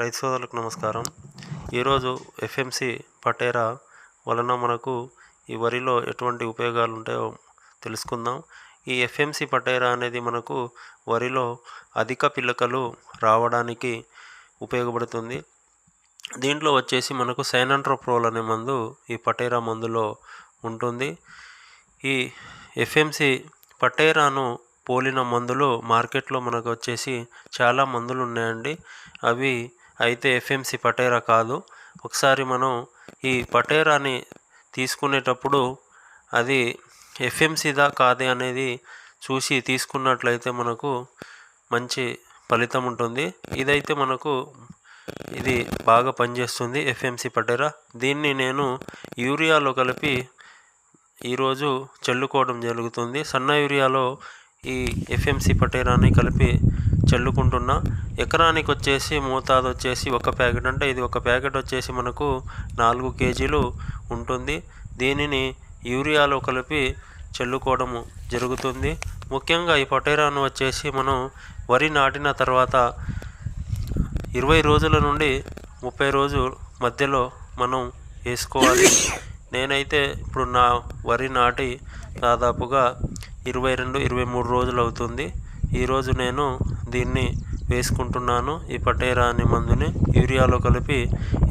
రైతు సోదరులకు నమస్కారం. ఈరోజు ఎఫ్ఎంసి పటేరా వలన మనకు ఈ వరిలో ఎటువంటి ఉపయోగాలు ఉంటాయో తెలుసుకుందాం. ఈ ఎఫ్ఎంసి పటేరా అనేది మనకు వరిలో అధిక పిల్లకలు రావడానికి ఉపయోగపడుతుంది. దీంట్లో వచ్చేసి మనకు సైనాంట్రోప్రోల్ అనే మందు ఈ పటేరా మందులో ఉంటుంది. ఈ ఎఫ్ఎంసి పటేరాను పోలిన మందులు మార్కెట్లో మనకు వచ్చేసి చాలా మందులు ఉన్నాయండి. అవి అయితే ఎఫ్ఎంసి పటేరా కాదు. ఒకసారి మనం ఈ పటేరాని తీసుకునేటప్పుడు అది ఎఫ్ఎంసీదా కాదే అనేది చూసి తీసుకున్నట్లయితే మనకు మంచి ఫలితం ఉంటుంది. ఇదైతే మనకు ఇది బాగా పనిచేస్తుంది ఎఫ్ఎంసి పటేరా. దీన్ని నేను యూరియాలో కలిపి ఈరోజు చల్లుకోవడం జరుగుతుంది. సన్న యూరియాలో ఈ ఎఫ్ఎంసి పటేరాని కలిపి చల్లుకుంటున్నా. ఎకరానికి వచ్చేసి మోతాదు వచ్చేసి ఒక ప్యాకెట్ అంటే ఇది ఒక ప్యాకెట్ వచ్చేసి మనకు నాలుగు కేజీలు ఉంటుంది. దీనిని యూరియాలో కలిపి చల్లుకోవడము జరుగుతుంది. ముఖ్యంగా ఈ పొటేరాను వచ్చేసి మనం వరి నాటిన తర్వాత ఇరవై రోజుల నుండి ముప్పై రోజుల మధ్యలో మనం వేసుకోవాలి. నేనైతే ఇప్పుడు నా వరి నాటి దాదాపుగా ఇరవై రెండు ఇరవై మూడు రోజులు అవుతుంది ఈరోజు నేను దీన్ని వేసుకుంటున్నాను. ఈ పటేరా అనే మందుని యూరియాలో కలిపి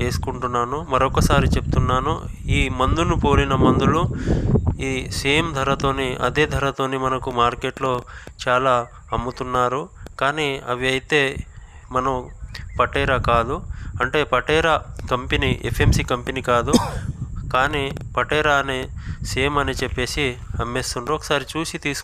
వేసుకుంటున్నాను. మరొకసారి చెప్తున్నాను ఈ మందును పోలిన మందులు ఈ సేమ్ ధరతోని అదే ధరతోని మనకు మార్కెట్లో చాలా అమ్ముతున్నారు. కానీ అవి అయితే మనం పటేరా కాదు. అంటే పటేరా కంపెనీ ఎఫ్ఎంసి కంపెనీ కాదు. కానీ పటేరా అనే సేమ్ అని చెప్పేసి అమ్మేస్తుండ్రు. ఒకసారి చూసి తీసుకు